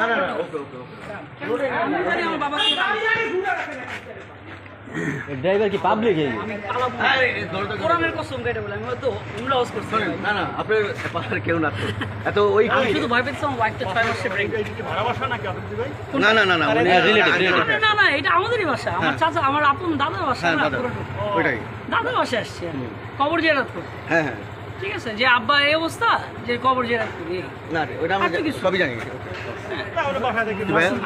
না না না ওকে ওকে ওকে। ড্রাইভার কি পাবলিক এই? কোরআনের কসম কেটে বলে আমি হয়তো উমরা হাউস করছি। শোনেন, না না আপনার পাশে কেউ না। এত ওই আমি শুধু ভয় পেয়েছি আমার ওয়াইফটা ছয় মাসে প্রেগনেন্ট না না না না হ্যাঁ। না না এটা আমাদেরই বাসা। আমার চাচা আমার আপন দাদার বাসা হ্যাঁ না। ওইটাই। দাদার আসছি আমি। কবর জেরাত হ্যাঁ হ্যাঁ। ঠিক আছে? যে আব্বা এই অবস্থা যে কবর যে। না ওইটা আমরা সবই জানি?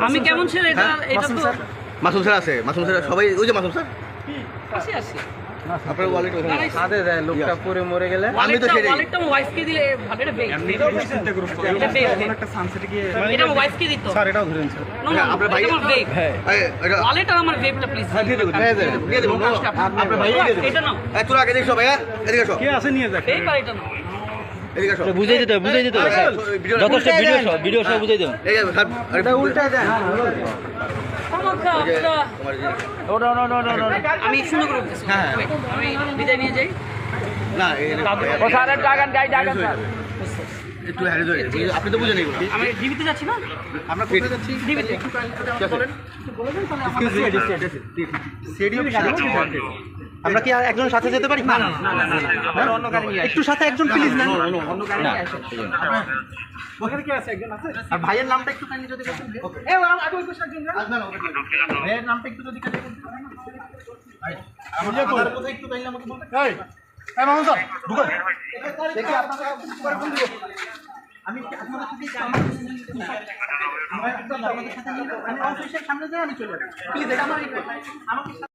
আমি কেমন ছেলে এটা হ্যাঁ, এটা তো মাসুম স্যার। আছে। মাসুম স্যার সবাই ওই যে মাসুম স্যার। আসি আসি আপনার ওয়ালেট ওখানে সাথে দেয় লোকটা পরে মরে গেলে। আমি তো সেটাই। ওয়ালেটটা ওয়াইফকে দিলে এটা এটা এটা আমার ওয়াইফকে দিত। স্যার এটাও ধরেন হ্যাঁ, আপনার ভাই- আমার বেগ এটা- ওয়ালেট আর আমার বেগটা প্লিজ হ্যাঁ, দিয়ে দেবো, দিয়ে দেবো, আপনার ভাই দিয়ে দেবো। এটা নাও। এই, তোরা আগে দেখছ ভাইয়া এদিকে আসো। বেগ আর এটা নাও। এদিকে আসো বুঝাই দিতে বুঝাই দিতে যথেষ্ট ভিডিও ভিডিও বুঝাই দেবেন। আমি সুন্দর করে আমি বিদায় নিয়ে যাই। না, একটু আপনি তো বুঝেন এগুলো। আমি ডিবিতে যাচ্ছি না? আমরা কোথায় যাচ্ছি? ডিবিতে আমরা কি আর একজন সাথে যেতে পারি না একটু সাথে একজন প্লিজ না ওখানে কি আছে একজন আছে আর ভাইয়ের নামটা একটু যদি? ভাইয়ের নামটা একটু যদি কাইন্ডলি বলতেন ভাই আমার আমার কোথায় একটু কাইন্ডলি আমাকে বলতে এই এই মামুন স্যার ঢুকুন দেখি আপনারা পরে ফোন আমি আপনাদের সাথে আমার আমার একদম আমাদের সাথে আমি অফিসের সামনে যাই আমি চলে যাব প্লিজ এটা আমার আমাকে